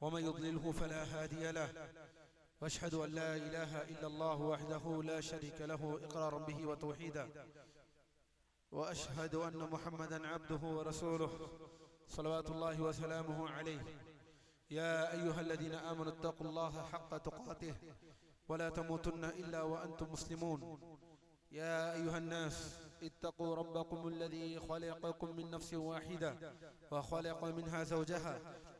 ومن يضلله فلا هادي له. وأشهد أن لا إله إلا الله وحده لا شريك له إقرارا به وتوحيدا. وأشهد أن محمدا عبده ورسوله صلوات الله وسلامه عليه. يا أيها الذين آمنوا اتقوا الله حق تقاته ولا تموتن إلا وأنتم مسلمون. يا أيها الناس اتقوا ربكم الذي خلقكم من نفس واحدة وخلق منها زوجها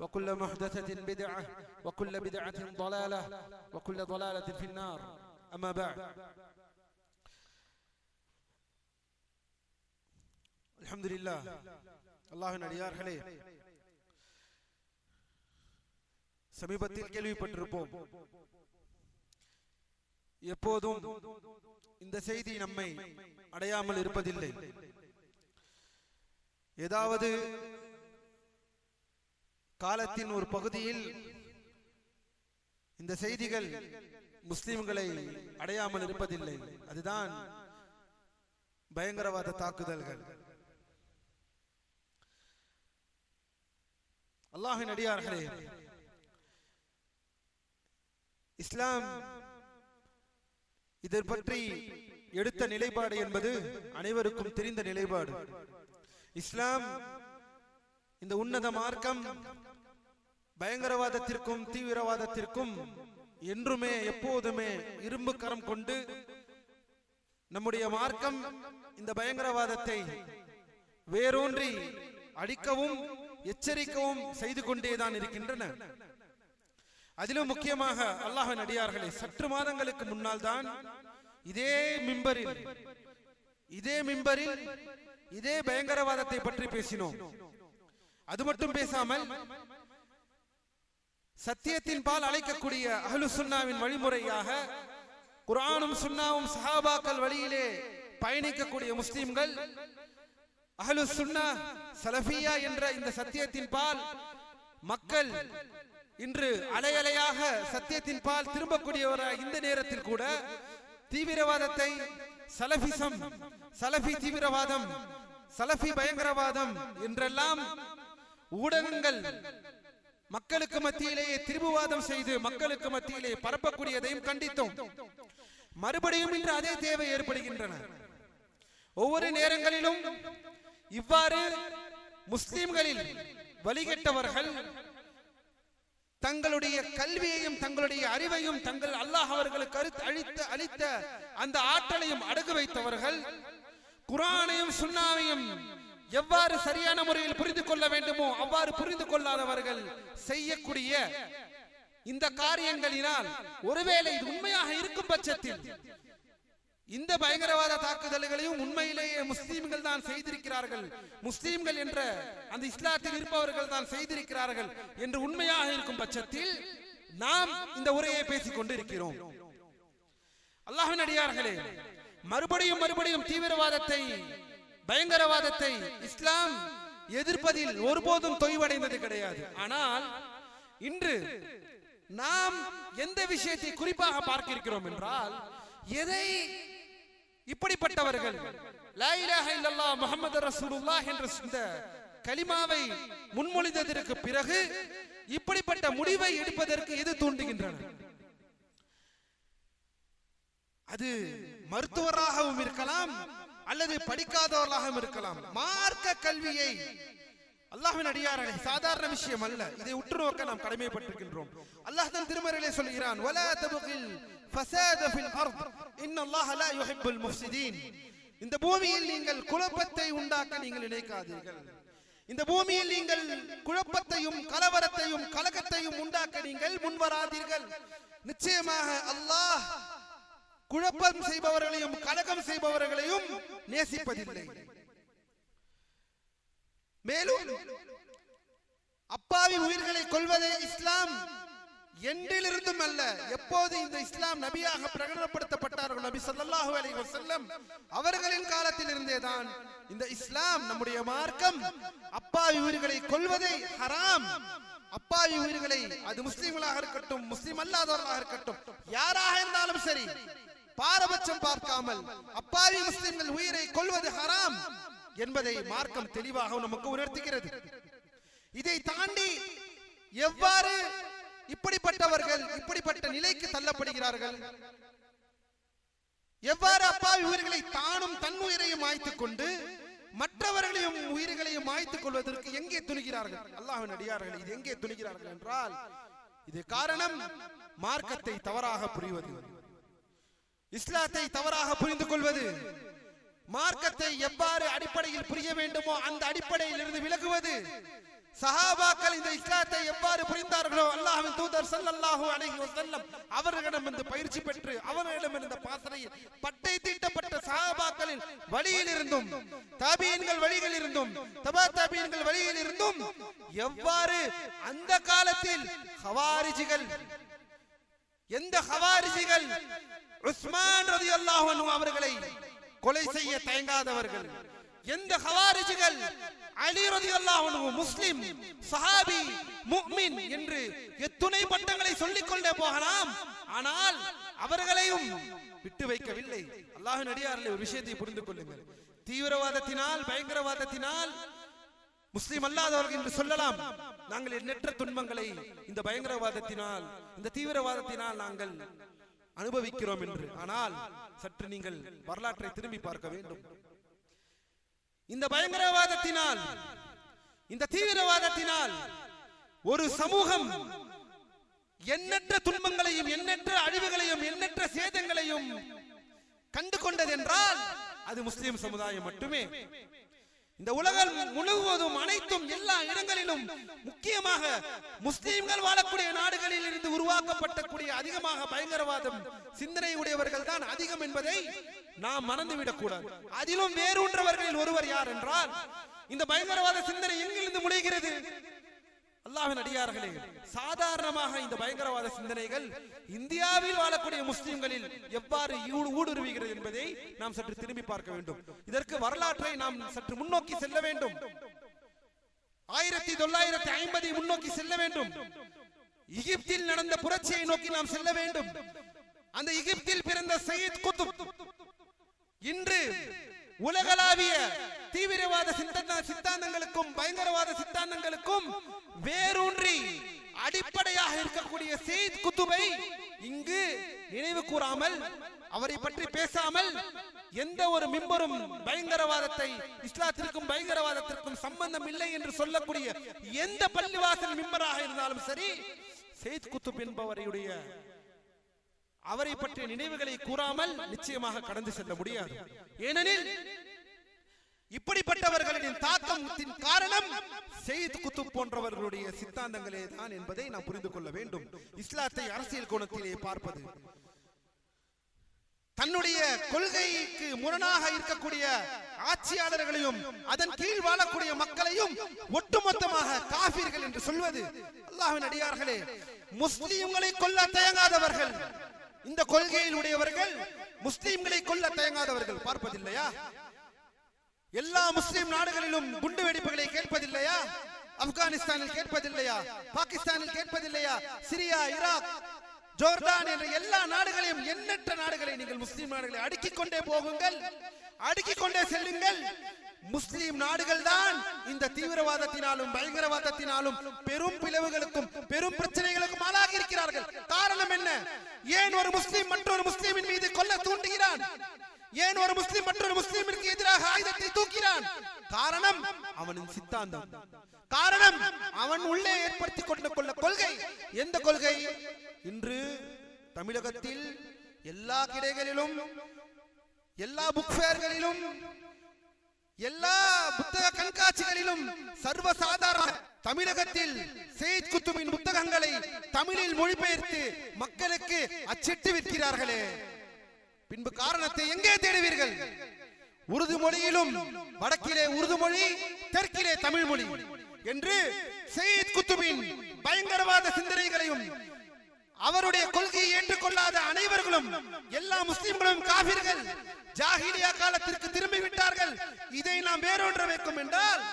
وكل محدثه بدعه وكل بدعه ضلاله وكل ضلاله في النار اما بعد الحمد لله அல்லாஹின் அடியார்களே சமீபத்தில் கேள்விப்பட்டிருப்போம் எப்போதும் இந்த செய்தி நம்மை அடையாமல் இருப்பதில்லை ஏதாவது காலத்தின் ஒரு பகுதியில் இந்த செய்திகள் முஸ்லிம்களை அடையாமல் இருப்பதில்லை. அதுதான் பயங்கரவாத தாக்குதல்கள். அல்லாஹின் அடியார்களே இஸ்லாம் இதை பற்றி எடுத்த நிலைப்பாடு என்பது அனைவருக்கும் தெரிந்த நிலைப்பாடு. இஸ்லாம் இந்த உன்னத மார்க்கம் பயங்கரவாதத்திற்கும் தீவிரவாதத்திற்கும் என்றுமே எப்போதுமே இரும்பு கரம் கொண்டு நம்முடைய மார்க்கம் இந்த பயங்கரவாதத்தை வேரூன்றி அடிக்கவும் எச்சரிக்கவும் செய்து கொண்டேதான் இருக்கின்றன. அதிலும் முக்கியமாக அல்லாஹ் நடிகார்களே சற்று மாதங்களுக்கு முன்னால் தான் இதே மிம்பரில் இதே மிம்பரில் இதே பயங்கரவாதத்தை பற்றி பேசினோம். அது மட்டும் பேசாமல் சத்தியத்தின் பால் அழைக்கக்கூடிய அஹ்லு சுன்னாவின் வழிமுறையாக குரானும் சுன்னாவும் சஹாபாக்கள் வழியிலே பயணிக்கக்கூடிய முஸ்லிம்கள் அஹ்லு சுன்னா சலஃபியா என்ற இந்த சத்தியத்தின் பால் மக்கள் இன்று அலையலையாக சத்தியத்தின் பால் திரும்பக்கூடியவர இந்த நேரத்தில் கூட தீவிரவாதத்தை சலபிசம் சலபி தீவிரவாதம் சலபி பயங்கரவாதம் என்றெல்லாம் ஊடகங்கள் மக்களுக்கு மத்தியிலேயே திரும்புவாதம் செய்து மக்களுக்கு மத்தியிலே பரப்பக்கூடியதையும் கண்டித்தோம். மறுபடியும் இன்று அதே தேவை ஏற்படுகின்றன. ஒவ்வொரு நேரங்களிலும் இவ்வாறு முஸ்லிம்களில் வழிகட்டவர்கள் தங்களுடைய கல்வியையும் தங்களுடைய அறிவையும் தங்கள் அல்லாஹ் அவர்களுக்கு கருத்து அழித்து அளித்த அந்த ஆற்றலையும் அடகு வைத்தவர்கள் குரானையும் சுண்ணாவையும் எவ்வாறு சரியான முறையில் புரிந்து கொள்ள வேண்டுமோ அவ்வாறு புரிந்து கொள்ளாதவர்கள் செய்யக்கூடிய இந்த காரியங்களினால் ஒருவேளை இது உண்மையாக இருக்கும் பட்சத்தில் இந்த பயங்கரவாத தாக்குதல்களையும் உண்மையிலேயே முஸ்லீம்கள் தான் செய்திருக்கிறார்கள். முஸ்லீம்கள் என்ற அந்த இஸ்லாத்தில் இருப்பவர்கள் தான் செய்திருக்கிறார்கள் என்று உண்மையாக இருக்கும் பட்சத்தில் நாம் இந்த உரையை பேசிக் கொண்டு இருக்கிறோம் அல்லாஹின் அடியார்களே மறுபடியும் மறுபடியும் தீவிரவாதத்தை பயங்கரவாதத்தை இஸ்லாம் எதிர்ப்பதில் ஒருபோதும் தொய்வடைந்தது கிடையாது. ஆனால் இன்று நாம் எந்த விஷயத்தை குறிப்பாக பார்க்கிறோம் என்றால் எதை இப்படிப்பட்டவர்கள் முகமது ரசூலுல்லா என்ற இந்த கலிமாவை முன்மொழிந்ததற்கு பிறகு இப்படிப்பட்ட முடிவை எடுப்பதற்கு எது தூண்டுகின்றன? அது மருத்துவராகவும் இருக்கலாம் அல்லது படிக்காதவர்களாகவும் இருக்கலாம். மார்க்க கல்வியை அல்லாஹ்வின் அடியார்களே சாதாரண விஷயம் அல்ல. இதை உற்று நோக்க நாம் கடமைப்பட்டிருக்கின்றோம். அல்லாஹ் தன் திருமறையிலே சொல்கிறான் வலா தபகில் ஃபஸாத ஃபில் அர்த். இன்னல்லாஹ லா யுஹிப்புல் முஃப்ஸிதீன் இந்த பூமியில் நீங்கள் குழப்பத்தை உண்டாக்க நீங்கள் நினைக்காதீர்கள். இந்த பூமியில் நீங்கள் குழப்பத்தையும் கலவரத்தையும் கலகத்தையும் உண்டாக்க நீங்கள் முன்வராதீர்கள். நிச்சயமாக அல்லாஹ் குழப்பம் செய்பவர்களையும் கலகம் செய்பவர்களையும் நேசிப்பதில்லை. மேலும் அப்பாவி உயிர்களை கொள்வதே இஸ்லாம். என்றிலிருந்தும் அல்ல எப்போது இந்த இஸ்லாம் நபியாக பிரகடனப்படுத்தப்பட்டார்கள் நபி ஸல்லல்லாஹு அலைஹி வஸல்லம் அவர்களின் காலத்தில் இருந்தே தான் இந்த இஸ்லாம் நம்முடைய மார்க்கம். அப்பாவி உயிர்களை கொல்வதை ஹராம். அப்பாவி உயிர்களை அது முஸ்லிம்களாக இருக்கட்டும் முஸ்லிம் அல்லாதவர்களாக இருக்கட்டும் யாராக இருந்தாலும் சரி பாரபட்சம் பார்க்காமல் அப்பாவி முஸ்லிம்கள் உயிரை கொள்வது ஹராம் என்பதை மார்க்கம் தெளிவாக நமக்கு உணர்த்துகிறது. இதை தாண்டி எவ்வாறு இப்படிப்பட்டவர்கள் இப்படிப்பட்ட நிலைக்கு தள்ளப்படுகிறார்கள்? எவ்வாறு அப்பாவி உயிர்களை தானும் தன் உயிரையும் மாய்த்துக் கொண்டு மற்றவர்களையும் உயிர்களையும் மாய்த்துக் கொள்வதற்கு எங்கே துணிகிறார்கள்? அல்லாஹின் அடியார்கள் இது எங்கே துணிகிறார்கள் என்றால் இது காரணம் மார்க்கத்தை தவறாக புரிவது. இஸ்லாத்தை தவறாக புரிந்து கொள்வது. மார்க்கத்தை எவ்வாறு அடிப்படையில் புரிய வேண்டுமோ அந்த அடிப்படையில் இருந்து விலகுவது. சஹாபாக்கள் இந்த இஸ்லாத்தை எவ்வாறு புரிந்தார்களோ அல்லாஹின் தூதர் ஸல்லல்லாஹு அலைஹி வஸல்லம் அவர்களிடம் இருந்து பயிற்சி பெற்று அவர்களிடம் இருந்த பாசனையில் பட்டை தீட்டப்பட்ட சஹாபாக்களின் வழியில் இருந்தும் தாபியன்கள் வழியில் இருந்தும் தபா தாபியன்கள் வழியில் இருந்தும் எவ்வாறு அந்த காலத்தில் ஹவாரிஜிகள் எந்த ஹவாரிசிகள் உஸ்மான் ரலியல்லாஹு அன்ஹு அவர்களை கொலை செய்ய தயங்காதவர்கள். எந்த ஹவாரிஜிகள் அலி ரலியல்லாஹு அன்ஹு முஸ்லிம் சஹாபி முக்மின் என்று எத்துணை பட்டங்களை சொல்லிக் கொண்டே போகலாம். ஆனால் அவர்களையும் விட்டு வைக்கவில்லை. அல்லாஹ் அடியார்களே ஒரு விஷயத்தை புரிந்து கொள்ளுங்கள். தீவிரவாதத்தினால் பயங்கரவாதத்தினால் முஸ்லிம் அல்லாதவர்கள் என்று சொல்லலாம். நாங்கள் எண்ணற்ற துன்பங்களை இந்த பயங்கரவாதத்தினால் இந்த தீவிரவாதத்தினால் நாங்கள் அனுபவிக்கிறோம் என்று. ஆனால் சற்று நீங்கள் வரலாற்றை திரும்பி பார்க்க வேண்டும். இந்த பயங்கரவாதத்தினால் இந்த தீவிரவாதத்தினால் ஒரு சமூகம் எண்ணற்ற துன்பங்களையும் எண்ணற்ற அழிவுகளையும் எண்ணற்ற சேதங்களையும் கண்டு கொண்டதென்றால் அது முஸ்லிம் சமுதாயம் மட்டுமே. இந்த உலகம் முழுவதும் அனைத்தும் எல்லா இடங்களிலும் முக்கியமாக முஸ்லிம்கள் வாழக்கூடிய நாடுகளில் இருந்து உருவாக்கப்பட்டக்கூடிய அதிகமாக பயங்கரவாதம் சிந்தனை உடையவர்கள் தான் அதிகம் என்பதை நாம் மறந்துவிடக் கூடாது. அதிலும் வேரூன்றவர்களில் ஒருவர் யார் என்றால் இந்த பயங்கரவாத சிந்தனை எங்கிருந்து முளைகிறது? அல்லாஹ்வின் அடியார்களே சாதாரணமாக இந்த பயங்கரவாத சிந்தனைகள் இந்தியாவில் வாழக்கூடிய முஸ்லிம்களில் எவ்வாறு ஊடுருவுகிறது என்பதை நாம் சற்று திரும்பி பார்க்க வேண்டும். இதற்கு வரலாற்றை நாம் சற்று முன்னோக்கி செல்ல வேண்டும். ஆயிரத்தி தொள்ளாயிரத்தி ஐம்பதை முன்னோக்கி செல்ல வேண்டும். எகிப்தில் நடந்த புரட்சியை நோக்கி நாம் செல்ல வேண்டும். அந்த எகிப்தில் பிறந்த சயீத் குத்துப் இன்று உலகளாவிய தீவிரவாத சித்தாந்தங்களுக்கும் பயங்கரவாத சித்தாந்தங்களுக்கும் வேரூன்றி அடிப்படையாக இருக்கக்கூடிய செய்த் குத்துபை இங்கு நினைவு கூறாமல் அவரை பற்றி பேசாமல் எந்த ஒரு மிம்பரும் பயங்கரவாதத்தை இஸ்லாத்திற்கும் பயங்கரவாதத்திற்கும் சம்பந்தம் இல்லை என்று சொல்லக்கூடிய எந்த பள்ளிவாசல் மிம்பராக இருந்தாலும் சரி செய்த் குத்துப் என்பவரையுடைய அவரை பற்றிய நினைவுகளை கூறாமல் நிச்சயமாக கடந்து செல்ல முடியாது. ஏனெனில் இப்படிப்பட்டவர்களின் தாக்கத்தின் காரணம் செய்த் குத்துப் போன்றவர்களுடைய சித்தாந்தங்களே தான் என்பதை நாம் புரிந்து கொள்ள வேண்டும். இஸ்லாத்தை அரசியல் கோணத்திலே பார்ப்பது. தன்னுடைய கொள்கைக்கு முரணாக இருக்கக்கூடிய ஆட்சியாளர்களையும் அதன் கீழ் வாழக்கூடிய மக்களையும் ஒட்டுமொத்தமாக காபீர்கள் என்று சொல்வது. அல்லாஹ்வின் அடியார்களே முஸ்லிம்களை கொல்ல தயங்காதவர்கள். இந்த கொள்கையில் உடையவர்கள் முஸ்லிம்களை கொல்ல தயங்காதவர்கள் பார்ப்பதில்லையா? எல்லா முஸ்லிம் நாடுகளிலும் குண்டு வெடிப்புகளை கேட்பதில்லையா? ஆப்கானிஸ்தானில் கேட்பதில்லையா? பாகிஸ்தானில் கேட்பதில்லையா? சிரியா ஈராக் ஜோர்டான் என்ற எல்லா நாடுகளையும் எண்ணற்ற நாடுகளை நீங்கள் முஸ்லிம் நாடுகளை அடுக்கிக் கொண்டே போகுங்கள். அடுக்கிக் கொண்டே செல்லுங்கள். முஸ்லிம் நாடுகள் தான் இந்த தீவிரவாதத்தினாலும் பயங்கரவாதத்தினாலும் பெரும் பிளவுகளுக்கும் பெரும் பிரச்சனைகளுக்கும் ஆளாகி இருக்கிறார்கள் காரணம் என்ன? ஏன் ஒரு முஸ்லிம் மற்றொரு முஸ்லிமின் மீது கொல்ல தூண்டுகிறான்? ஏன் ஒரு முஸ்லிம் மற்றொரு முஸ்லிமிற்கு எதிராக ஆயுதத்தை தூக்கிறான்? காரணம் அவனின் சித்தாந்தம். காரணம் அவன் உள்ளே ஏற்படுத்திக் கொண்டு கொள்ள கொள்கை. எந்த கொள்கை? இன்று தமிழகத்தில் எல்லா கிடைகளிலும் எல்லா புக் ஃபேர்களிலும் எல்லா புத்தக கண்காட்சிகளிலும் சர்வசாதாரண தமிழகத்தில் செய்த் குத்துமின் புத்தகங்களை தமிழில் மொழிபெயர்த்து மக்களுக்கு அச்சிட்டு விற்கிறார்களே பின்பு காரணத்தை எங்கே தேடுவீர்கள்? உருது மொழியிலும் வடக்கிலே உருது மொழி தெற்கிலே தமிழ் மொழி என்று செய்த் குத்துமின் பயங்கரவாத சிந்தனைகளையும் அவருடைய கொள்கையை ஏற்றுக்கொள்ளாத அனைவர்களும் எல்லா முஸ்லிம்களும் காபிர்கள் ஜாகிலியா காலத்திற்கு திரும்பி விட்டார்கள் இதை நாம் வேறொன்ற வைக்கும் என்றால்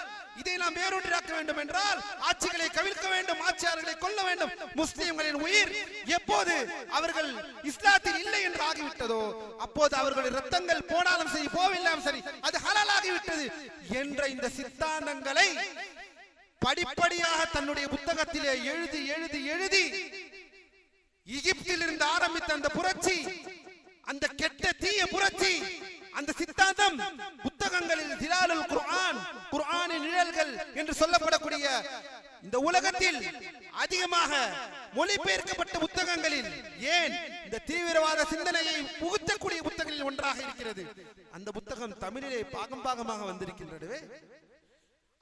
இதை நாம் வேறொன்றாக்க வேண்டும் என்றால் ஆட்சிகளை கவிழ்க்க வேண்டும் ஆட்சியாளர்களை கொல்ல வேண்டும். முஸ்லிம்களின் உயிர் எப்போது அவர்கள் இஸ்லாத்தில் இல்லை என்று ஆகிவிட்டதோ அப்போது அவர்களுடைய ரத்தங்கள் போனாலும் சரி போவில்லாலும் சரி அது ஹலாலாகிவிட்டது என்ற இந்த சித்தாந்தங்களை படிப்படியாக தன்னுடைய புத்தகத்திலே எழுதி எழுதி எழுதி எகிப்தில் இருந்து ஆரம்பித்த அந்த புரட்சி அந்த கெட்ட தீய புரட்சி அந்த சித்தாந்தம் புத்தகங்களில் திலாலுல் குர்ஆன் குர்ஆனின் நிழல்கள் என்று சொல்லப்படக்கூடிய இந்த உலகத்தில் அதிகமாக மொழிபெயர்க்கப்பட்ட புத்தகங்களில் ஏன் இந்த தீவிரவாத சிந்தனையை புகுத்தக்கூடிய புத்தகங்களில் ஒன்றாக இருக்கிறது அந்த புத்தகம் தமிழிலே பாகம் பாகமாக வந்திருக்கின்றது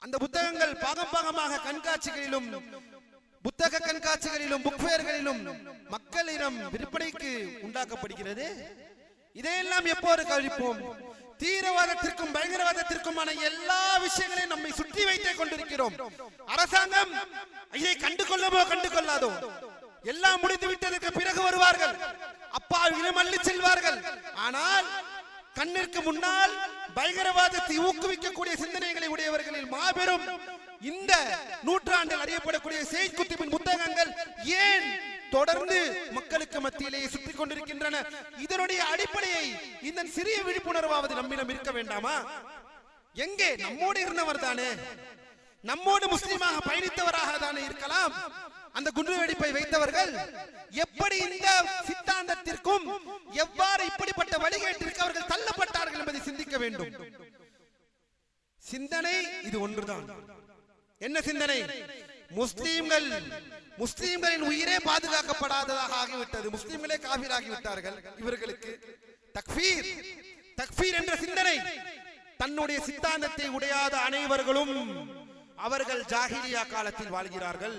அந்த புத்தகங்கள் பாகம் பாகமாக கண்காட்சிகளிலும் புத்தக கண்காட்சிகளிலும் புக்ஃபேர்களிலும் மக்களிடம் விற்பனைக்கு உண்டாக்கப்படுகிறது. இதையெல்லாம் எப்போது கழிப்போம் தீவிரவாதத்திற்கும் பயங்கரவாதத்திற்குமான எல்லா விஷயங்களையும் நம்மை சுற்றி வைத்துக் கொண்டிருக்கிறோம். அரசாங்கம் இதை கண்டு கொள்ளமோ கண்டு கொள்ளாதோ எல்லாம் முடிந்து விட்டதற்கு பிறகு வருவார்கள். அப்பாவிகளும் அள்ளி செல்வார்கள். ஆனால் கண்ணிற்கு முன்னால் பயங்கரவாதத்தை ஊக்குவிக்கக்கூடிய சிந்தனைகளை உடையவர்களில் மாபெரும் இந்த நூற்றாண்டில் அறியப்படக்கூடிய செய்தி குத்திபின் புத்தகங்கள் ஏன் தொடர்ந்து மக்களுக்கு மத்தியிலேயே சுற்றி கொண்டிருக்கின்றன? இதனுடைய அடிப்படையை இந்த சிறிய விழிப்புணர்வாவது நம்மிடம் இருக்க வேண்டாமா? எங்கே? நம்மோடு இருந்தவர் தானே. நம்மோடு முஸ்லீமாக பயணித்தவராக தானே இருக்கலாம். அந்த குண்டு வெடிப்பை வைத்தவர்கள் எப்படி இந்த சித்தாந்தத்திற்கும் எவ்வாறு இப்படிப்பட்ட வழிகேட்டிற்கு அவர்கள் தள்ளப்பட்டார்கள் என்பதை சிந்திக்க வேண்டும். சிந்தனை இது ஒன்றுதான். என்ன சிந்தனை? முஸ்லீம்கள் முஸ்லீம்களின் உயிரே பாதுகாக்கப்படாததாக ஆகிவிட்டது. முஸ்லீம்களே காபிராகி விட்டார்கள் இவர்களுக்கு தக்பீர் தக்பீர் என்ற சிந்தனை. தன்னுடைய சித்தாந்தத்தை உடையாத அனைவர்களும் அவர்கள் ஜாகிரியா காலத்தில் வாழ்கிறார்கள்.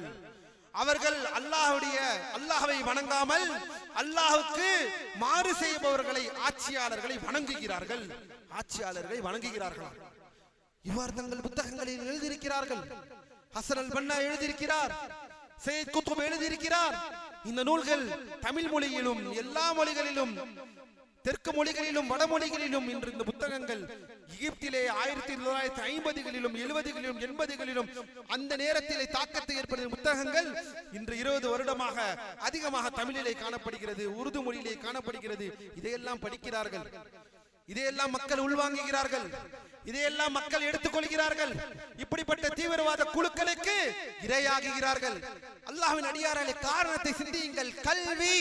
அவர்கள் அல்லாஹுடைய அல்லாஹவை வணங்காமல் அல்லாஹுக்கு மாறு செய்பவர்களை ஆட்சியாளர்களை வணங்குகிறார்கள். ஆட்சியாளர்களை வணங்குகிறார்களா இவ்வாறு தங்கள் புத்தகங்களில் எழுதியிருக்கிறார்கள். ஹசன் அல் பன்னா எழுதியிருக்கிறார். சையத் குத்துப் எழுதியிருக்கிறார். இந்த நூல்கள் தமிழ் மொழியிலும் எல்லா மொழிகளிலும் தெற்கு மொழிகளிலும் வடமொழிகளிலும் இன்று இந்த புத்தகங்கள் எகிப்திலே ஆயிரத்தி தொள்ளாயிரத்தி ஐம்பதுகளிலும் எழுபதுகளிலும் எண்பதுகளிலும் அந்த நேரத்திலே தாக்கத்தை ஏற்படுத்திய புத்தகங்கள் இன்று இருபது வருடமாக அதிகமாக தமிழிலே காணப்படுகிறது உருது மொழியிலே காணப்படுகிறது. இதையெல்லாம் படிக்கிறார்கள். இதையெல்லாம் மக்கள் உள்வாங்குகிறார்கள். இதையெல்லாம் மக்கள் எடுத்துக்கொள்கிறார்கள். இப்படிப்பட்ட தீவிரவாத குழுக்களுக்கு இரையாகுகிறார்கள். அல்லாஹின் அடியார்களே காரணத்தை சிந்தியுங்கள். கல்வி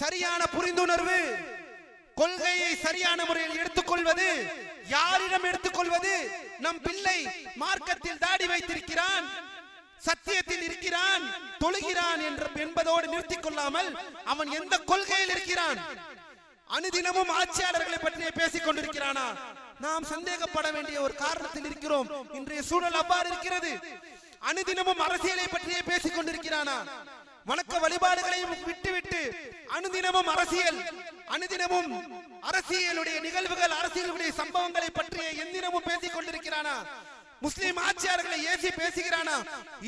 சரியான புரிந்துணர்வு கொள்கையை சரியான முறையில் எடுத்துக்கொள்வது யாரிடம் எடுத்துக்கொள்வது நம் பிள்ளை மார்க்கத்தில் தாடி வைத்திருக்கிறான் சத்தியத்தில் இருக்கிறான் தொழுகிறான் என்று என்பதோடு நிறுத்திக் கொள்ளாமல் அவன் எந்த கொள்கையில் இருக்கிறான்? அனுதினமும் ஆட்சியாளர்களை பற்றியே பேசிக் கொண்டிருக்கிறானா நாம் சந்தேகப்பட வேண்டிய ஒரு காரணத்தில் இருக்கிறோம். இன்றைய சூழல் அவ்வாறு இருக்கிறது. அனுதினமும் அரசியலை பற்றியே பேசிக் கொண்டிருக்கிறானா வணக்க வழிபாடுகளையும் விட்டுவிட்டு அனுதினமும் அரசியல் அனுதினமும் அரசியலுடைய நிகழ்வுகள் அரசியலுடைய சம்பவங்களை பற்றிய எந்தினமும் பேசிக் கொண்டிருக்கிறானா முஸ்லிம் ஆட்சியாளர்களை ஏசி பேசுகிறானா?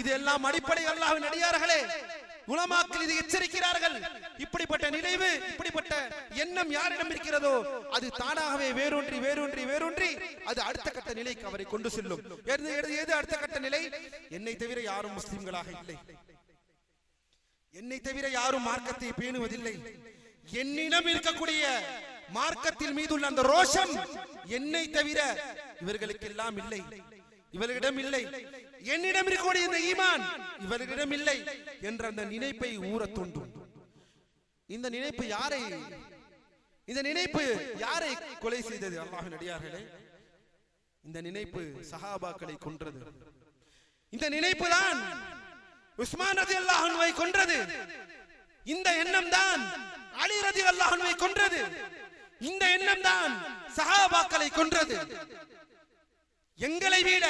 இது எல்லாம் அடிப்படை அல்லாவின் அடியார்களே. உலமாக்கள் இது எச்சரிக்கிறார்கள். இப்படிப்பட்ட நினைவு இப்படிப்பட்ட எண்ணம் யாரிடம் இருக்கிறதோ அது தானாகவே வேரூன்றி வேரூன்றி வேரூன்றி அது அடுத்த கட்ட நிலைக்கு அவரை கொண்டு செல்லும். எது எது அடுத்த கட்ட நிலை? என்னை தவிர யாரும் முஸ்லிம்களாக இல்லை. என்னை தவிர யாரும் மார்க்கத்தை பேணுவதில்லை. என்னிடம் இருக்கக்கூடிய மார்க்கத்தில் மீதுள்ள அந்த ரோஷம் என்னை தவிர இவர்களுக்கு எல்லாம் இல்லை. இவர்களிடம் இல்லை. என்னிடம் இருக்கக்கூடிய இந்த ஈமான் இவர்களிடம் இல்லை என்ற அந்த நினைப்பை ஊற தூண்டும். இந்த நினைப்பு யாரை இந்த நினைப்பு யாரை கொலை செய்தது? அல்லாஹ்வின் அடியார்களே இந்த நினைப்பு சஹாபாக்களை கொன்றது. இந்த நினைப்பு தான் உஸ்மான் ரதி அல்லாஹனுவை கொன்றது. இந்த எண்ணம் தான் அலி ரதி அல்லாஹனுவை கொன்றது. இந்த எண்ணம் தான் சஹாபாக்களை கொன்றது. எங்களை விட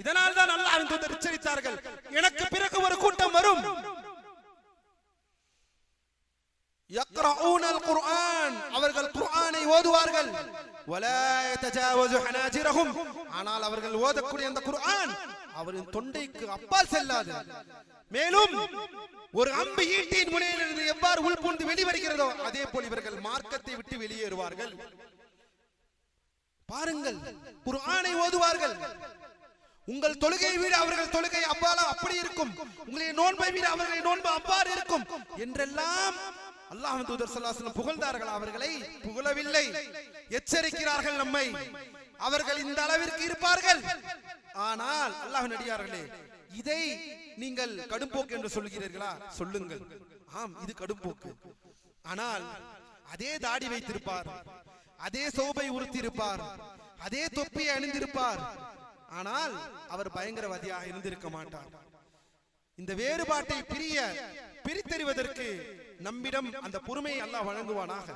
இதனால் தான் அல்லாஹ் தூதர் எச்சரித்தார்கள் எனக்கு பிறகு ஒரு கூட்டம் வரும். குர்ஆன். அவர்கள் குர்ஆனை ஓதுவார்கள். ஆனால் அவர்கள் ஓதக்கூடிய அந்த குர்ஆன் அவரின் தொண்டைக்கு அப்பால் செல்லாது. மேலும் ஒரு அம்பு ஈட்டியின் முனையிலிருந்து எவ்வாறு உள்புந்து வெளிவருகிறதோ அதே போல் இவர்கள் மார்க்கத்தை விட்டு வெளியேறுவார்கள். பாருங்கள் குர்ஆனை ஓதுவார்கள். உங்கள் தொழுகை வீடு அவர்கள் தொழுகை அவ்வாறு அப்படி இருக்கும். உங்களுடைய நோன்பை வீடு அவர்களை நோன்பு அவ்வாறு இருக்கும். என்றெல்லாம் அல்லாஹ் தூதர் சல்லாசனம் புகழ்ந்தார்கள் அவர்களை. புகழவில்லை. எச்சரிக்கிறார்கள் நம்மை. அவர்கள் இந்த அளவிற்கு இருப்பார்கள். ஆனால் அல்லாஹ் நடிகார்களே இதை நீங்கள் கடும்போக்கு என்று சொல்கிறீர்களா சொல்லுங்கள். ஆம் இது கடும்போக்கு. ஆனால் அதே தாடி வைத்திருப்பார். அதே சோபை உறுத்தியிருப்பார். அதே தொப்பியை அணிந்திருப்பார். ஆனால் அவர் பயங்கரவாதியாக இருந்திருக்க மாட்டார். இந்த வேறுபாட்டை பிரிய பிரித்தறிவதற்கு நம்மிடம் அந்த பொறுமையை அல்லாஹ் வழங்குவானாக.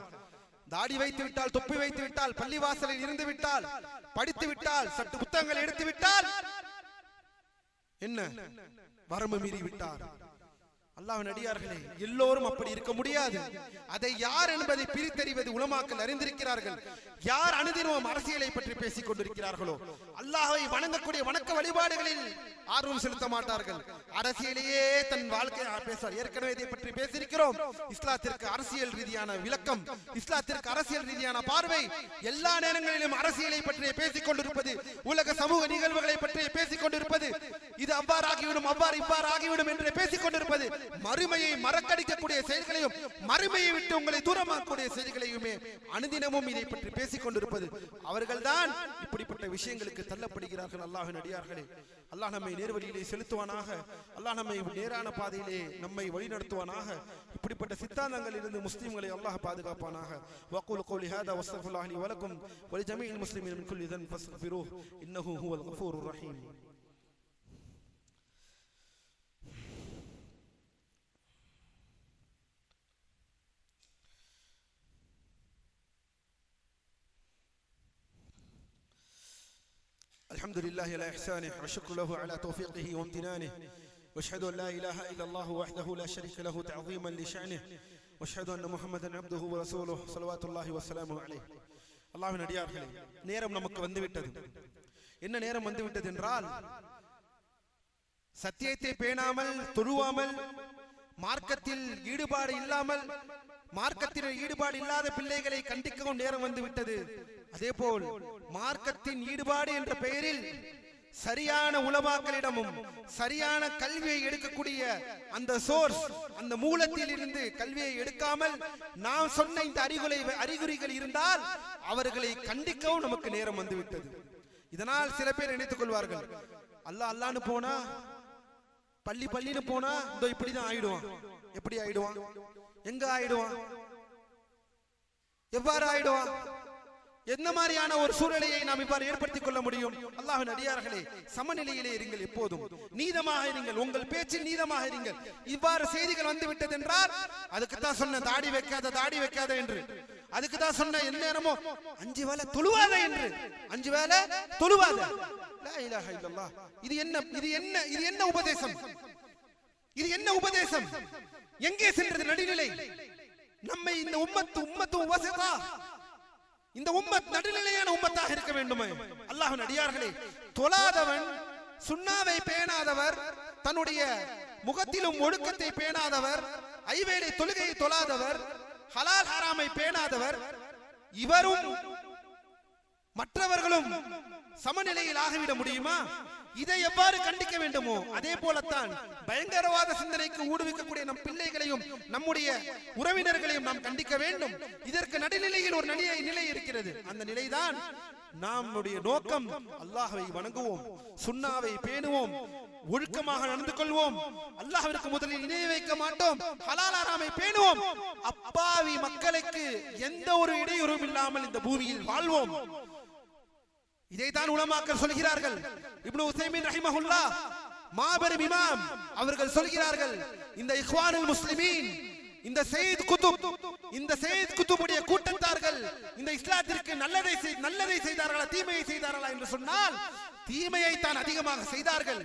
தாடி வைத்து விட்டால் தொப்பி வைத்து விட்டால் பள்ளிவாசலில் இருந்து விட்டால் படித்து விட்டால் சட்டு புத்தகங்கள் எடுத்து விட்டால் என்ன? வரம்பு மீறி விட்டார். அல்லாஹ் நடிகார்களே எல்லோரும் அப்படி இருக்க முடியாது. அதை யார் என்பதை பிரித்தறிவது உலமாக்கள் அறிந்திருக்கிறார்கள். யார் அனுதினமும் அரசியலை பற்றி பேசிக் கொண்டிருக்கிறார்களோ அல்லாஹை வணங்கக்கூடிய வணக்க வழிபாடுகளில் ஆர்வம் செலுத்த மாட்டார்கள். அரசியலையே தன் வாழ்க்கை பேசுவார் ஏற்கனவே இதை பற்றி பேசியிருக்கிறோம். இஸ்லாத்திற்கு அரசியல் ரீதியான விளக்கம் இஸ்லாத்திற்கு அரசியல் ரீதியான பார்வை எல்லா நேரங்களிலும் அரசியலை பற்றி பேசிக் கொண்டிருப்பது உலக சமூக நிகழ்வுகளை பற்றி பேசிக் கொண்டிருப்பது இது அவ்வாறாகிவிடும் அவ்வாறு இவ்வாறு விட்டு உங்களை தூரமாக்கக்கூடிய செய்திகளையுமே அனுதினமும் இதை பற்றி பேசிக் கொண்டிருப்பது அவர்கள்தான் இப்படிப்பட்ட விஷயங்களுக்கு தள்ளப்படுகிறார்கள் அல்லாஹ் நடிகார்களே அல்லாஹ் நம்மை நேர்வழியிலே செலுத்துவானாக. அல்லாஹ் நம்மை நேரான பாதையிலே நம்மை வழிநடத்துவானாக. இப்படிப்பட்ட சித்தாந்தங்களில் இருந்து முஸ்லீம்களை அல்லாஹ் பாதுகாப்பானாக. வக்கூல் கோலி ஹாதா வஸ்தகுல்லாஹி வலக்கும். வலி ஜமீல் முஸ்லிமின் இதன் ஃபஸ்ஃபிரூஹ் இன்னஹு ரஹீம். الحمد لله على إحسانه وشكر له على توفيقه وامتنانه واشهد أن لا إله إلا الله وحده لا شريك له تعظيما لشأنه واشهد أن محمدا عبده ورسوله صلوات الله وسلامه عليه அல்லாஹின் அடியார்களே நேரம் நமக்கு வந்துவிட்டது என்ன நேரம் வந்துவிட்டது என்றால் சத்தியத்தை பேணாமல் தொழுவாமல் மார்க்கத்தில் ஈடுபாடு இல்லாமல் மார்க்கத்தில் ஈடுபாடு இல்லாத பிள்ளைகளை கண்டிக்கவும் நேரம் வந்து விட்டது அதே போல் மார்க்கத்தின் ஈடுபாடு என்ற பெயரில் சரியான உலமாக்களிடமும் சரியான கல்வியை எடுக்கக்கூடிய அந்த சோர்ஸ் அந்த மூலத்தில் இருந்து கல்வியை எடுக்காமல் நாம் சொன்ன இந்த அறிகுறை அறிகுறிகள் இருந்தால் அவர்களை கண்டிக்கவும் நமக்கு நேரம் வந்துவிட்டது. இதனால் சில பேர் நினைத்துக் கொள்வார்கள் அல்லாஹ் அல்லான்னு போனா பள்ளி பள்ளின்னு போனா இதோ இப்படிதான் ஆயிடுவான். எப்படி ஆயிடுவான்? எங்க ஆயிடுவான்? எவ்வாறு ஆயிடுவான்? என்ன மாதிரியான ஒரு சூழ்நிலையை நாம் இவ்வாறு ஏற்படுத்திக் கொள்ள முடியும்? அல்லாஹின் அடியார்களே சமநிலையிலே இருங்கள் எப்போதும். நீதமாக இருங்கள். உங்கள் பேச்சில் நீதமாக இருங்கள். இவ்வாறு செய்திகள் வந்து விட்டது என்றால் அதுக்கு தான் சொன்ன தாடி வைக்காத தாடி வைக்காத என்று. அதுக்கு தான் சொன்ன எந்த நேரமோ அஞ்சு வேலை தொழுவாத என்று. அஞ்சு வேலை தொழுவாத. இது என்ன இது என்ன இது என்ன உபதேசம்? இது என்ன உபதேசம்? எங்கே சென்றது நடுநிலை? நம்மை இந்த உம்மத்து உம்மத்து உபசதா இந்த உம்மத் நடுநிலையான உம்மத்தாக இருக்க வேண்டுமே. அல்லாஹ் அடியார்களே தொழாதவன் சுண்ணாவை பேணாதவர் தன்னுடைய முகத்திலும் ஒழுக்கத்தை பேணாதவர் ஐவேளை தொழுகையை தொழாதவர் ஹலால் ஹராமை பேணாதவர் இவரும் மற்றவர்களும் சமநிலையில் ஆகிவிட முடியுமா? இதை எவ்வாறு கண்டிக்க வேண்டுமோ அதே போலத்தான் பயங்கரவாத சிந்தனைக்கு ஊடுவிக்கக்கூடிய நம் பிள்ளைகளையும் நம்முடைய உறவினர்களையும் நாம் கண்டிக்க வேண்டும். இதற்கு நடுநிலையில் ஒரு நடிகை நிலை இருக்கிறது. அந்த நிலைதான் நம்முடைய நோக்கம். அல்லாஹ்வை வணங்குவோம் சுண்ணாவை பேணுவோம் ஒழுக்கமாக நடந்து கொள்வோம். அல்லாஹிற்கு முதலில் இணைய வைக்க மாட்டோம். ஹலாலாராமை பேணுவோம். அப்பாவி மக்களுக்கு எந்த ஒரு இடையூறும் இல்லாமல் இந்த பூமியில் வாழ்வோம். இதைத்தான் உலமாக்கள் சொல்கிறார்கள். இப்னு உசைமின் ரஹிமஹுல்லா மாபெரும் இமாம் அவர்கள் சொல்கிறார்கள் இந்த இஹ்வானுல் முஸ்லிமீன் இந்த சயீத் குதுப் இந்த சயீத் குதுபுடைய கூட்டத்தார்கள் இந்த இஸ்லாத்திற்கு நல்லதை நல்லதை செய்தார்களா தீமையை செய்தார்களா என்று சொன்னால் தீமையை தான் அதிகமாக செய்தார்கள்.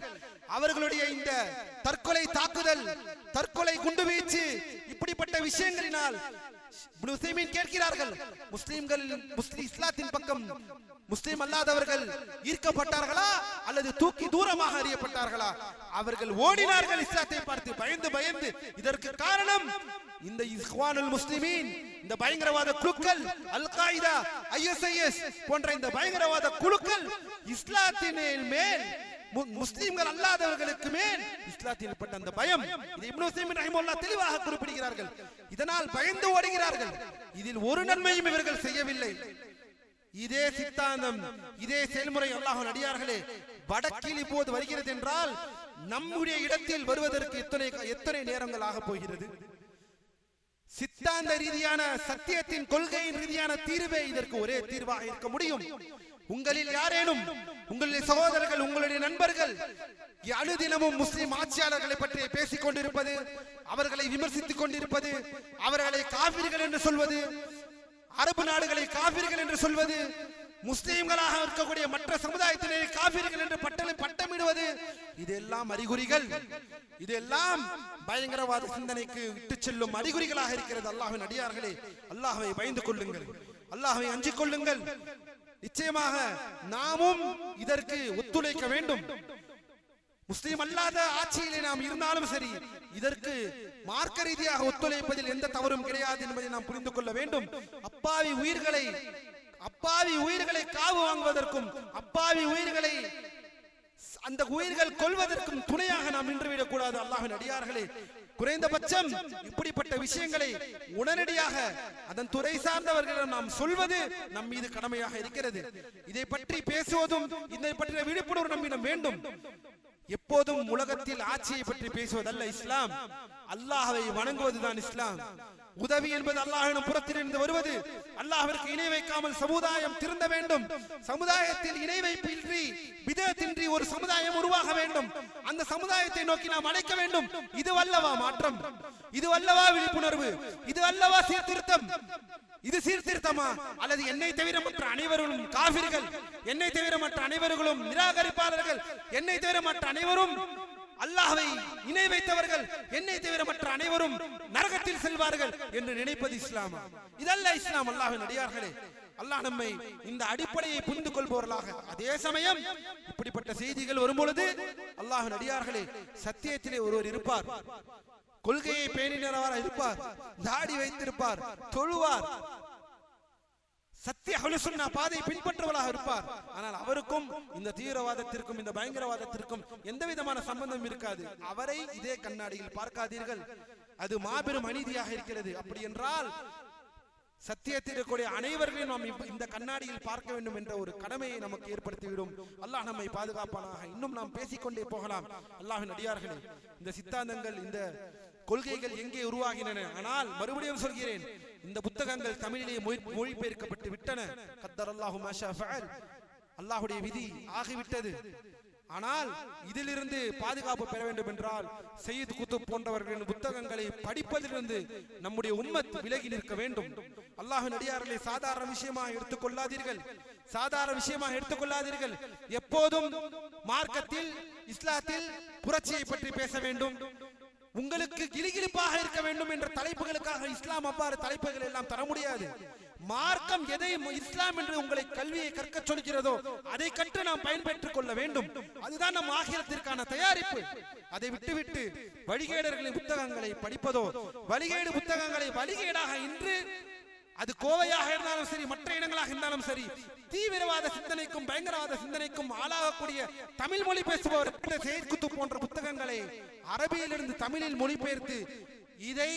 அவர்களுடைய இந்த தற்கொலை தாக்குதல் தற்கொலை குண்டுவீச்சு இப்படிப்பட்ட விஷயங்களினால் இப்னு உசைமீன் கேட்கிறார்கள். முஸ்லிம்கள் முஸ்லிம் இஸ்லாத்தின் பக்கம் முஸ்லிம் அல்லாதவர்கள் ஈர்க்கப்பட்டார்களா அல்லது தூக்கி தூரமாக அறியப்பட்டார்களா? அவர்கள் ஓடினார்கள் இஸ்லாத்தை பார்த்து பயந்து பயந்து. இதற்கு காரணம் இந்த இஸ்வானுல் முஸ்லிமீன் இந்த பயங்கரவாத குழுக்கள் அல் காய்தா ஐஎஸ்ஐஎஸ் போன்ற இந்த பயங்கரவாத குழுக்கள் இஸ்லாத்தின் மேல் முஸ்லிம்கள் அல்லாதவர்களுக்கு மேல் இஸ்லாத்தில் பட்ட அந்த பயம். இது இப்னு உசைமின் ரஹிமஹுல்லாஹ் தெளிவாக குறிப்பிடுகிறார்கள். இதனால் பயந்து ஓடுகிறார்கள். இதில் ஒரு நன்மையும் இவர்கள் செய்யவில்லை. இதே சித்தாந்தம் இதே செயல்முறை அல்லாஹ் அடியார்களே வடக்கில் இப்போது வருகிறது என்றால் நம்முடைய இடத்தில் வருவதற்கு எத்தனை எத்தனை நேரங்கள் ஆக போகிறது? சித்தாந்த ரீதியான சத்தியத்தின் கொள்கையின் ரீதியான தீர்வே இதற்கு ஒரே தீர்வாக இருக்க முடியும். உங்களில் யாரேனும் உங்களுடைய சகோதரர்கள் உங்களுடைய நண்பர்கள் அனுதினமும் முஸ்லிம் ஆட்சியாளர்களை பற்றி பேசிக் கொண்டிருப்பது அவர்களை விமர்சித்துக் கொண்டிருப்பது அவர்களை காவிர்கள் என்று சொல்வது அரபு நாடுகளை காவிர்கள் என்று சொல்வது முஸ்லிம்களாக இருக்கக்கூடிய மற்ற சமுதாயத்தினரை காவிர்கள் என்று பட்டளை பட்டமிடுவது இதெல்லாம் அறிகுறிகள். இதெல்லாம் பயங்கரவாத சிந்தனைக்கு விட்டு செல்லும் அறிகுறிகளாக இருக்கிறது. அல்லாஹின் அடியார்களே அல்லாஹை பயந்து கொள்ளுங்கள். அல்லாஹவை அஞ்சிக் கொள்ளுங்கள். நிச்சயமாக நாமும் இதற்கு ஒத்துழைக்க வேண்டும். முஸ்லிம் அல்லாத ஆட்சியிலே நாம் இருந்தாலும் சரி இதற்கு மார்க்க ரீதியாக ஒத்துழைப்பதில் எந்த தவறும் கிடையாது என்பதை நாம் புரிந்து கொள்ள வேண்டும். அப்பாவி உயிர்களை அப்பாவி உயிர்களை காவு வாங்குவதற்கும் அப்பாவி உயிர்களை அந்த உயிர்கள் கொள்வதற்கும் துணையாக நாம் நின்றுவிடக் கூடாது அல்லாஹின் அடியார்களே குறைந்தபட்சம் இப்படிப்பட்ட விஷயங்களை உடனடியாக அதன் துறை சார்ந்தவர்களிடம் நாம் சொல்வது நம் மீது கடமையாக இருக்கிறது. இதை பற்றி பேசுவதும் இதை பற்றிய விழிப்புணர்வு நம்மிடம் வேண்டும். எப்போதும் உலகத்தில் ஆட்சியை பற்றி பேசுவதல்ல இஸ்லாம். அல்லாஹ்வை வணங்குவதுதான் இஸ்லாம். உதவி என்பது அல்லாஹ்வின் புறத்திலிருந்து வருவது. அல்லாஹிற்கு இணை வைக்காமல் சமுதாயம் திருந்த வேண்டும். சமுதாயத்தில் இணை வைப்பின்றி விதத்தின்றி ஒரு சமுதாயம் உருவாக வேண்டும். அந்த சமுதாயத்தை நோக்கி நாம் அழைக்க வேண்டும். இது வல்லவா மாற்றம்? இது வல்லவா விழிப்புணர்வு? இது அல்லவா சீர்திருத்தம்? இது சீர்திருத்தமா? அல்லது என்னை தவிர மற்ற அனைவரும் காவிர்கள் என்னை தவிர மற்ற அனைவர்களும் நிராகரிப்பாளர்கள்? என்னை தவிர மற்ற அனைவரும் அல்லாஹை இணை வைத்தவர்கள் என்னை தவிர மற்ற அனைவரும் நரகத்தில் செல்வார்கள் என்று நினைப்பது இஸ்லாமா. இதல்ல இஸ்லாம் அல்லாஹின் அடியார்களே. அல்லாஹ் நம்மை இந்த அடிப்படையை புரிந்து கொள்பவர்களாக. அதே சமயம் இப்படிப்பட்ட செய்திகள் வரும்பொழுது அல்லாஹின் அடியார்களே சத்தியத்திலே ஒருவர் இருப்பார். கொள்கையை பேணினரவராக இருப்பார். தாடி வைத்திருப்பார். தொழுவார். சத்திய ஹலுசுன்னா பாதை பின்பற்றுவலாக இருப்பார். ஆனால் அவருக்கும் இந்த தீவிரவாதத்திற்கும் இந்த பயங்கரவாதத்திற்கும் எந்த விதமான சம்பந்தம் இருக்காது. அவரை இதே கண்ணாடியில் பார்க்காதீர்கள். அது மாபெரும் அநீதியாக இருக்கிறது. அப்படி என்றால் சத்தியத்தில் இருக்கக்கூடிய அனைவர்களையும் நாம் இந்த கண்ணாடியில் பார்க்க வேண்டும் என்ற ஒரு கடமையை நமக்கு ஏற்படுத்திவிடும். அல்லாஹ் நம்மை பாதுகாப்பானாக இன்னும் நாம் பேசிக்கொண்டே போகலாம். அல்லாஹின் அடியார்களே இந்த சித்தாந்தங்கள் இந்த கொள்கைகள் எங்கே உருவாகினன ஆனால் மறுபடியும் சொல்கிறேன் இந்த புத்தகங்கள் தமிழிலே மொழிபெயர்க்கப்பட்டு விட்டன. கத்தர் அல்லாஹு மாஷா விதி ஆகிவிட்டது. ஆனால் இதிலிருந்து பாதுகாப்பு பெற வேண்டும் என்றால் சையத் குத்து போன்றவர்களின் புத்தகங்களை படிப்பதிலிருந்து நம்முடைய உம்மத் விலகி நிற்க வேண்டும். அல்லாஹு நடிகார்களை சாதாரண விஷயமாக எடுத்துக்கொள்ளாதீர்கள் சாதாரண விஷயமாக எடுத்துக்கொள்ளாதீர்கள் எப்போதும் மார்க்கத்தில் இஸ்லாத்தில் புரட்சியை பற்றி பேச வேண்டும். உங்களுக்கு கிளிகிழிப்பாக இருக்க வேண்டும் என்ற தலைப்புகளுக்காக இஸ்லாம் அவ்வாறு தலைப்புகள் எல்லாம் தர முடியாது. மார்க்கம் எதை இஸ்லாம் என்று உங்களை கல்வியை கற்க சொல்கிறதோ அதை கற்று நாம் பயன்பெற்றுக் கொள்ள வேண்டும். அதுதான் நம் ஆகியத்திற்கான தயாரிப்பு. அதை விட்டுவிட்டு வழிகேடர்களின் புத்தகங்களை படிப்பதோ வழிகேடு புத்தகங்களை வழிகேடாக இன்று அது கோவையாக இருந்தாலும் சரி மற்ற இடங்களாக இருந்தாலும் சரி தீவிரவாத சிந்தனைக்கும் பயங்கரவாத சிந்தனைக்கும் ஆளாகக்கூடிய தமிழ் மொழி பேசுபவர் செயற்குத்து போன்ற புத்தகங்களை அரபியிலிருந்து தமிழில் மொழிபெயர்த்து இதை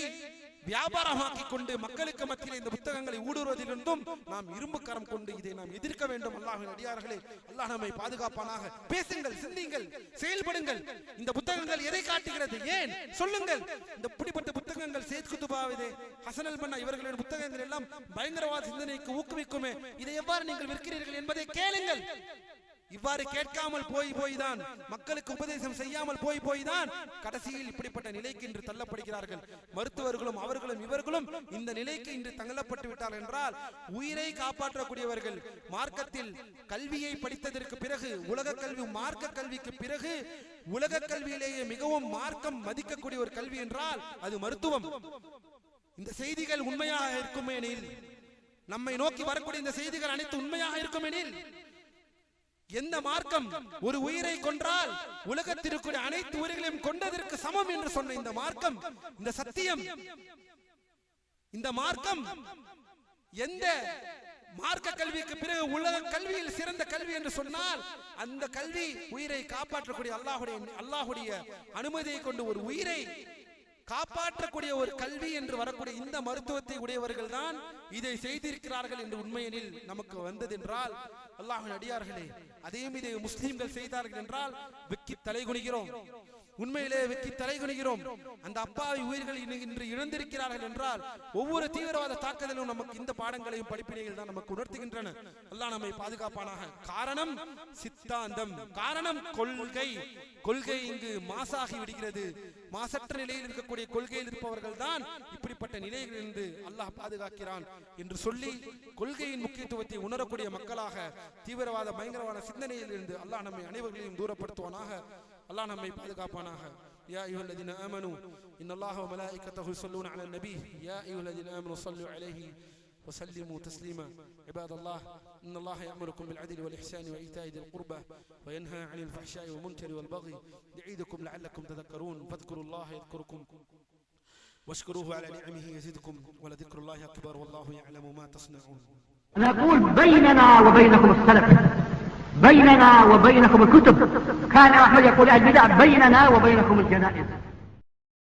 வியாபாரமாக்கிக் கொண்டு மக்களுக்கு மத்தியில் இந்த புத்தகங்களை ஊடுருவதிலிருந்தும் நாம் இரும்பு கரம் கொண்டு இதை நாம் எதிர்க்க வேண்டும். அல்லாஹின் அடியார்களே அல்லாஹ் நம்மை பாதுகாப்பானாக. பேசுங்கள் சிந்திங்கள் செயல்படுங்கள். இந்த புத்தகங்கள் எதை காட்டுகிறது? ஏன்? சொல்லுங்கள். இந்த இப்படிப்பட்ட புத்தகங்கள் சேத் குத்துபாவிதே ஹசனல் பண்ணா இவர்களின் புத்தகங்கள் எல்லாம் பயங்கரவாத சிந்தனைக்கு ஊக்குவிக்குமே. இதை எவ்வாறு நீங்கள் விற்கிறீர்கள் என்பதை கேளுங்கள். இவ்வாறு கேட்காமல் போய் போய் தான் மக்களுக்கு உபதேசம் செய்யாமல் போய் போய் தான் கடைசியில் இப்படிப்பட்ட நிலைக்கு இன்று தள்ளப்படுகிறார்கள். மருத்துவர்களும் அவர்களும் இவர்களும் இந்த நிலைக்கு இன்று தள்ளப்பட்டு விட்டார் என்றால் உயிரை காப்பாற்றக்கூடியவர்கள் மார்க்கத்தில் கல்வியை படித்ததற்கு பிறகு உலக கல்வி மார்க்க கல்விக்கு பிறகு உலக கல்வியிலேயே மிகவும் மார்க்கம் மதிக்கக்கூடிய ஒரு கல்வி என்றால் அது மருத்துவம். இந்த செய்திகள் உண்மையாக இருக்குமேனில்? நம்மை நோக்கி வரக்கூடிய இந்த செய்திகள் அனைத்து உண்மையாக இருக்குமெனில்? எந்த மார்க்கம்? ஒரு உயிரை கொன்றால் உலகத்திற்குரிய அனைத்து உயிர்களையும் கொண்டதற்கு சமம் என்று சொன்ன இந்த மார்க்கம் இந்த சத்தியம். இந்த மார்க்கம் எந்த மார்க்க கல்விக்கு பிறகு உலக கல்வியில் சிறந்த கல்வி என்று சொன்னால் அந்த கல்வி உயிரை காப்பாற்றக்கூடிய அல்லாஹுடைய அல்லாஹுடைய அனுமதியை கொண்டு ஒரு உயிரை காப்பாற்றக்கூடிய ஒரு கல்வி என்று வரக்கூடிய இந்த மருத்துவத்தை உடையவர்கள் தான் இதை செய்திருக்கிறார்கள் என்று உண்மையெனில் நமக்கு வந்தது என்றால் அல்லாஹின் அடியார்களே அதையும் இதை முஸ்லிம்கள் செய்தார்கள் என்றால் வெக்கி தலை குனிகிறோம் உண்மையிலே வெக்கி தலை குனிகிறோம். அந்த அப்பாவி உயிர்கள் இன்று- இன்று இழந்திருக்கிறார்கள் என்றால் ஒவ்வொரு தீவிரவாத தாக்குதலும் நமக்கு இந்த பாடங்களையும் படிப்பினைகள் தான் நமக்கு உணர்த்துகின்றன. அல்லாஹ் நம்மை பாதுகாப்பானாக. காரணம் சித்தாந்தம். காரணம் கொள்கை. கொள்கை இங்கு மாசாகி விடுகிறது. மாசற்ற நிலையில் இருக்கக்கூடிய கொள்கையில் இருப்பவர்கள் தான் இப்படிப்பட்ட நிலையிலிருந்து அல்லாஹ் பாதுகாக்கிறான் என்று சொல்லி கொள்கையின் முக்கியத்துவத்தை உணரக்கூடிய மக்களாக தீவிரவாத பயங்கரவாத சிந்தனையில் இருந்து அல்லாஹ் நம்மை அனைவர்களையும் தூரப்படுத்துவானாக. அல்லாஹ் நம்மை பாதுகாப்பானாக يا أيها الذين آمنوا إن الله وملائكته يصلون على النبي يا أيها الذين آمنوا صلوا عليه وسلموا تسليما عباد الله إن الله يأمركم بالعدل والإحسان وإيتاء ذي القربى وينهى عن الفحشاء والمنكر والبغي يعيدكم لعلكم تذكرون فاذكروا الله يذكركم واشكروه على نعمه يزدكم ولذكر الله أكبر والله يعلم ما تصنعون نقول بيننا وبينكم السلف بيننا وبينكم الكتب. كان أحمد يقول البدع بيننا وبينكم الجنائز.